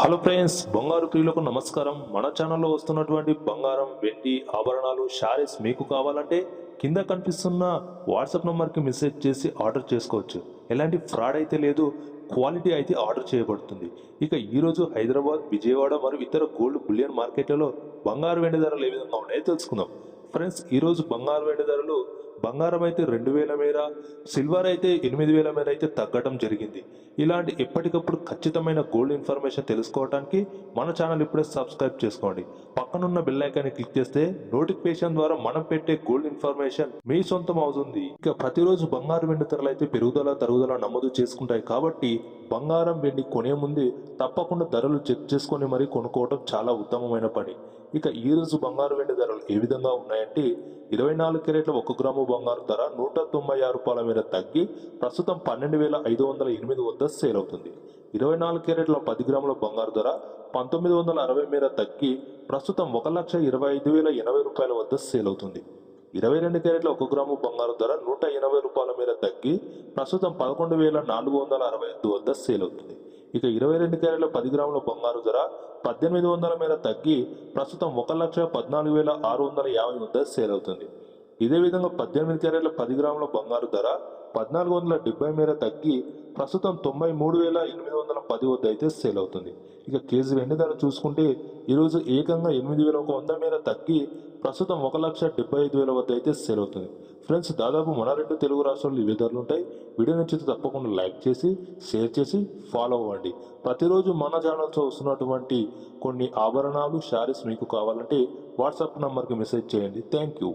Hello friends బంగారు ప్రియులకు నమస్కారం. మన ఛానల్లో వస్తున్నటువంటి బంగారం వెండి ఆభరణాలు శారీస్ మీకు కావాలంటే కింద కనిపిస్తున్న వాట్సాప్ నెంబర్కి మెసేజ్ చేసి ఆర్డర్ చేసుకోవచ్చు. ఎలాంటి ఫ్రాడ్ అయితే లేదు క్వాలిటీ అయితే ఆర్డర్ చేయబడుతుంది. ఇక ఈరోజు హైదరాబాద్ విజయవాడ మరియు ఇతర గోల్డ్ బులియన్ మార్కెట్లలో బంగారు వెండి ధరలు ఏ విధంగా ఉన్నాయో తెలుసుకుందాం. ఫ్రెండ్స్ ఈరోజు బంగారు వెండి ధరలు బంగారం అయితే రెండు వేల మేర సిల్వర్ అయితే ఎనిమిది వేల మేర అయితే తగ్గడం జరిగింది. ఇలాంటి ఎప్పటికప్పుడు ఖచ్చితమైన గోల్డ్ ఇన్ఫర్మేషన్ తెలుసుకోవడానికి మన ఛానల్ ఇప్పుడే సబ్స్క్రైబ్ చేసుకోండి. పక్కనున్న బెల్ ఐకాన్ని క్లిక్ చేస్తే నోటిఫికేషన్ ద్వారా మనం పెట్టే గోల్డ్ ఇన్ఫర్మేషన్ మీ సొంతం అవుతుంది. ఇక ప్రతిరోజు బంగారు వెండి ధరలు అయితే పెరుగుదల తరుగుదల నమోదు చేసుకుంటాయి కాబట్టి బంగారం వెండి కొనే ముందే తప్పకుండా ధరలు చెక్ చేసుకొని మరీ కొనుక్కోవడం చాలా ఉత్తమమైన పని. ఇక ఈ రోజు బంగారు వెండి ధరలు ఏ విధంగా ఉన్నాయంటే ఇరవై నాలుగు కెరెట్ల ఒక గ్రాము బంగారు ధర నూట తొంభై ఆరు రూపాయల మీద తగ్గి ప్రస్తుతం పన్నెండు వేల ఐదు వందల ఎనిమిది వద్ద సేల్ అవుతుంది. ఇరవై నాలుగు క్యారెట్ల పది గ్రాముల బంగారు ధర పంతొమ్మిది వందల అరవై మీద తగ్గి ప్రస్తుతం ఒక లక్ష ఇరవై ఐదు వేల ఎనభై రూపాయల వద్ద సేల్ అవుతుంది. ఇరవై రెండు క్యారెట్ల ఒక గ్రాము బంగారు ధర నూట ఎనభై రూపాయల మీద తగ్గి ప్రస్తుతం పదకొండు వేల నాలుగు వందల అరవై ఐదు వద్ద సేల్ అవుతుంది. ఇక ఇరవై రెండు క్యారెట్ల పది గ్రాముల బంగారు ధర పద్దెనిమిది వందల మీద తగ్గి ప్రస్తుతం ఒక లక్ష పద్నాలుగు వేల ఆరు వందల యాభై వద్ద సేల్ అవుతుంది. ఇదే విధంగా పద్దెనిమిది క్యారెట్ల పది గ్రాముల బంగారు ధర పద్నాలుగు వందల డెబ్బై మేర తగ్గి ప్రస్తుతం తొంభై మూడు వేల ఎనిమిది వందల పది వద్ద అయితే సేల్ అవుతుంది. ఇక కేజీ వెండి ధర చూసుకుంటే ఈరోజు ఏకంగా ఎనిమిది వేల ఒక వంద మేర తగ్గి ప్రస్తుతం ఒక లక్ష డెబ్బై ఐదు వేల వద్ద అయితే సేల్ అవుతుంది. ఫ్రెండ్స్ దాదాపు మన రెండు తెలుగు రాష్ట్రాల్లో ఇవే ధరలు ఉంటాయి. వీడియో నచ్చితే తప్పకుండా లైక్ చేసి షేర్ చేసి ఫాలో అవ్వండి. ప్రతిరోజు మన ఛానల్తో వస్తున్నటువంటి కొన్ని ఆభరణాలు శారీస్ మీకు కావాలంటే వాట్సాప్ నంబర్కి మెసేజ్ చేయండి. Thank you.